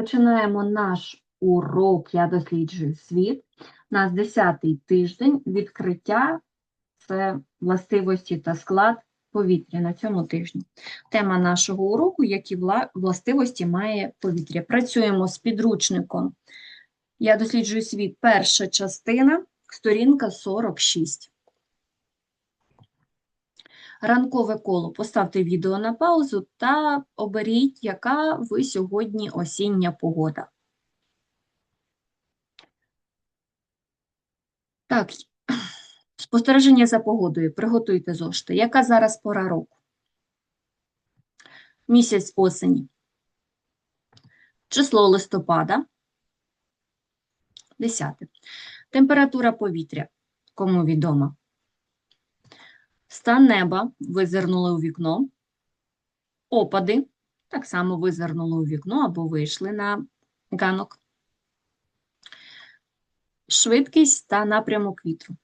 Починаємо наш урок Я досліджую світ. У нас 10-й тиждень відкриття це властивості та склад повітря на цьому тижні. Тема нашого уроку які властивості має повітря. Працюємо з підручником. Я досліджую світ. Перша частина, сторінка 46. Ранкове коло. Поставте відео на паузу та оберіть, яка ви сьогодні осіння погода. Так, спостереження за погодою. Приготуйте зошити. Яка зараз пора року? Місяць осені. Число листопада. 10. Температура повітря. Кому відома? Стан неба. Визирнули у вікно. Опади. Так само визирнули у вікно або вийшли на ганок. Швидкість та напрямок вітру.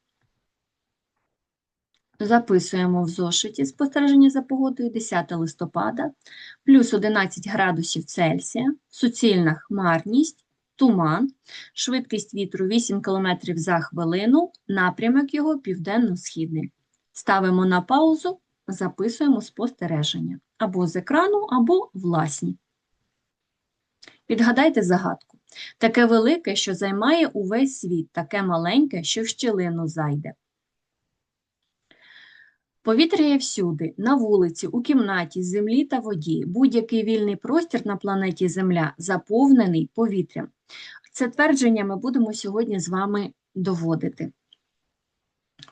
Записуємо в зошиті спостереження за погодою 10 листопада, плюс 11 градусів Цельсія, суцільна хмарність, туман, швидкість вітру 8 км за хвилину, напрямок його південно-східний. Ставимо на паузу, записуємо спостереження або з екрану, або власні. Підгадайте загадку. Таке велике, що займає увесь світ, таке маленьке, що в щілину зайде. Повітря є всюди, на вулиці, у кімнаті, землі та воді. Будь-який вільний простір на планеті Земля заповнений повітрям. Це твердження ми будемо сьогодні з вами доводити.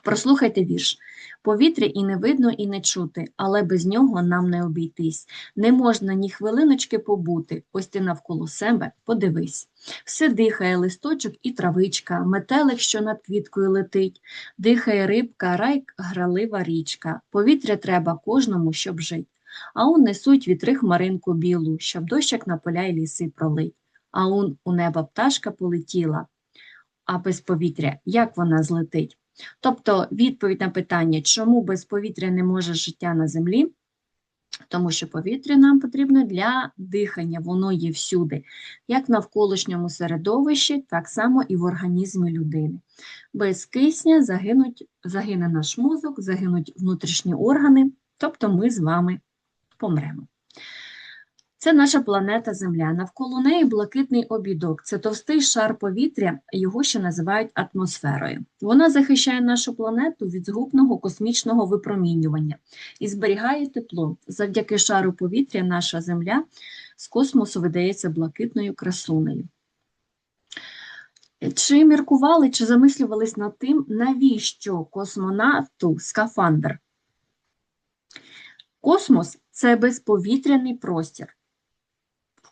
Прослухайте вірш. Повітря і не видно, і не чути, але без нього нам не обійтись. Не можна ні хвилиночки побути, ось ти навколо себе подивись. Все дихає листочок і травичка, метелик, що над квіткою летить, дихає рибка, райк, гралива річка. Повітря треба кожному, щоб жить. А он несуть вітри хмаринку білу, щоб дощик на поля й ліси пролить. А он у неба пташка полетіла, а без повітря як вона злетить? Тобто відповідь на питання, чому без повітря не може життя на землі, тому що повітря нам потрібно для дихання, воно є всюди, як в навколишньому середовищі, так само і в організмі людини. Без кисня загинуть, загине наш мозок, загинуть внутрішні органи, тобто ми з вами помремо. Це наша планета Земля. Навколо неї блакитний обідок. Це товстий шар повітря, його ще називають атмосферою. Вона захищає нашу планету від згубного космічного випромінювання і зберігає тепло. Завдяки шару повітря наша Земля з космосу видається блакитною красунею. Чи міркували, чи замислювались над тим, навіщо космонавту скафандр? Космос це безповітряний простір.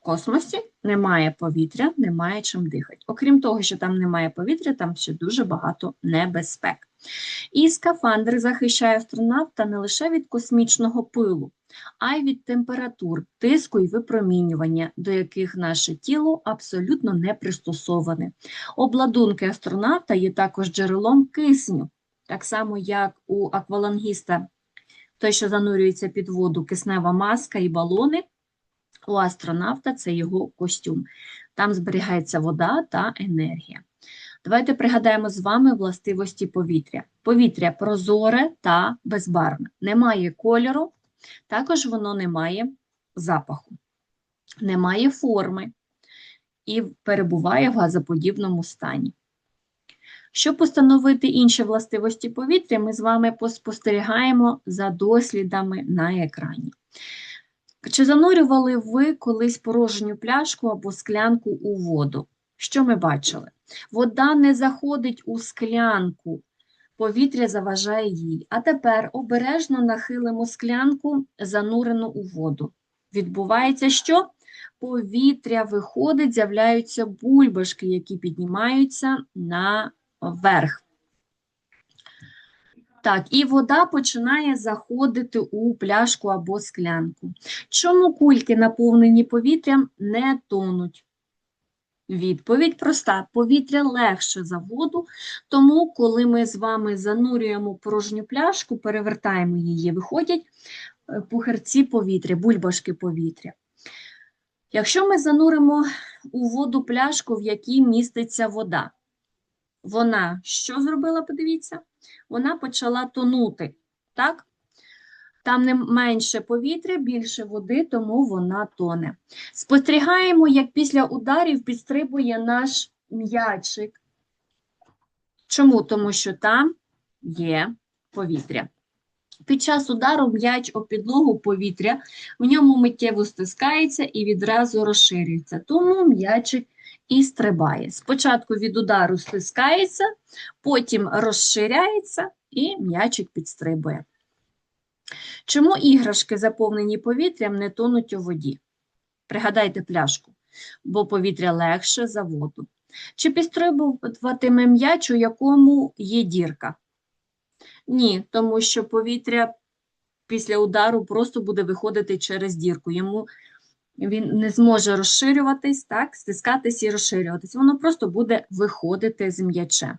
Космосі немає повітря, немає чим дихати. Окрім того, що там немає повітря, там ще дуже багато небезпек. І скафандр захищає астронавта не лише від космічного пилу, а й від температур, тиску і випромінювання, до яких наше тіло абсолютно не пристосоване. Обладунки астронавта є також джерелом кисню, так само як у аквалангіста той, що занурюється під воду, киснева маска і балони, у астронавта це його костюм. Там зберігається вода та енергія. Давайте пригадаємо з вами властивості повітря. Повітря прозоре та безбарвне. Немає кольору, також воно не має запаху, немає форми і перебуває в газоподібному стані. Щоб постановити інші властивості повітря, ми з вами поспостерігаємо за дослідами на екрані. Чи занурювали ви колись порожню пляшку або склянку у воду? Що ми бачили? Вода не заходить у склянку, повітря заважає їй. А тепер обережно нахилимо склянку, занурену у воду. Відбувається що? Повітря виходить, з'являються бульбашки, які піднімаються на вверх. Так, і вода починає заходити у пляшку або склянку. Чому кульки, наповнені повітрям, не тонуть? Відповідь проста: повітря легше за воду, тому коли ми з вами занурюємо порожню пляшку, перевертаємо її, виходять е, пухарці повітря, бульбашки повітря. Якщо ми зануримо у воду пляшку, в якій міститься вода, вона що зробила, подивіться? Вона почала тонути, так? Там не менше повітря, більше води, тому вона тоне. Спостерігаємо, як після ударів підстрибує наш м'ячик. Чому? Тому що там є повітря. Під час удару м'яч о підлогу повітря, в ньому миттєво стискається і відразу розширюється. Тому м'ячик і стрибає. Спочатку від удару стискається, потім розширяється і м'ячик підстрибує. Чому іграшки, заповнені повітрям, не тонуть у воді? Пригадайте пляшку, бо повітря легше за воду. Чи підстрибуватиме м'яч, у якому є дірка? Ні, тому що повітря після удару просто буде виходити через дірку. Йому він не зможе розширюватись, так, стискатись і розширюватись. Воно просто буде виходити з м'яча.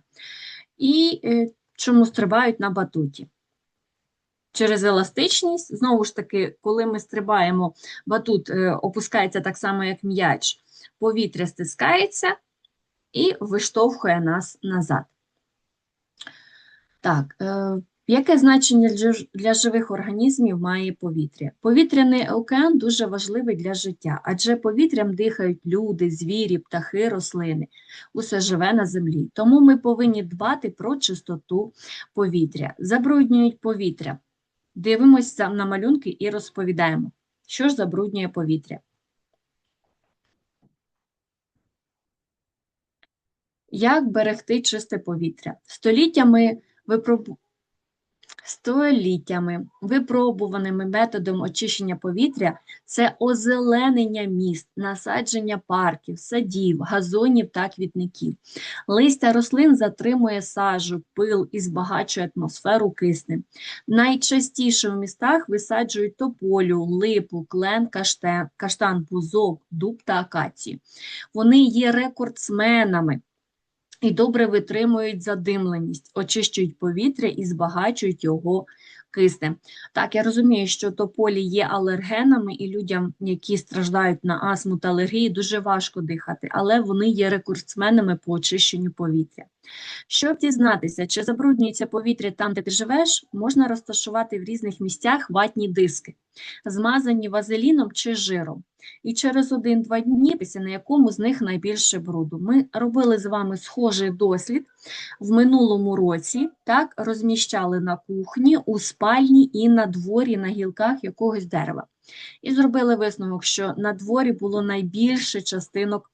І е, чому стрибають на батуті? Через еластичність, знову ж таки, коли ми стрибаємо, батут е, опускається так само, як м'яч, повітря стискається і виштовхує нас назад. Так, е, яке значення для, живих організмів має повітря? Повітряний океан дуже важливий для життя, адже повітрям дихають люди, звірі, птахи, рослини, усе живе на землі. Тому ми повинні дбати про чистоту повітря. Забруднюють повітря. Дивимося на малюнки і розповідаємо, що ж забруднює повітря. Як берегти чисте повітря? Століттями випробу... Століттями випробуваними методом очищення повітря це озеленення міст, насадження парків, садів, газонів та квітників. Листя рослин затримує сажу, пил і збагачує атмосферу киснем. Найчастіше в містах висаджують тополю, липу, клен, каштан, каштан, бузок, дуб та акацію. Вони є рекордсменами і добре витримують задимленість, очищують повітря і збагачують його киснем. Так, я розумію, що тополі є алергенами, і людям, які страждають на астму та алергії, дуже важко дихати, але вони є рекордсменами по очищенню повітря. Щоб дізнатися, чи забруднюється повітря там, де ти живеш, можна розташувати в різних місцях ватні диски, змазані вазеліном чи жиром. І через один-два дні, після на якому з них найбільше бруду. Ми робили з вами схожий дослід в минулому році, так, розміщали на кухні, у спальні і на дворі, на гілках якогось дерева. І зробили висновок, що на дворі було найбільше частинок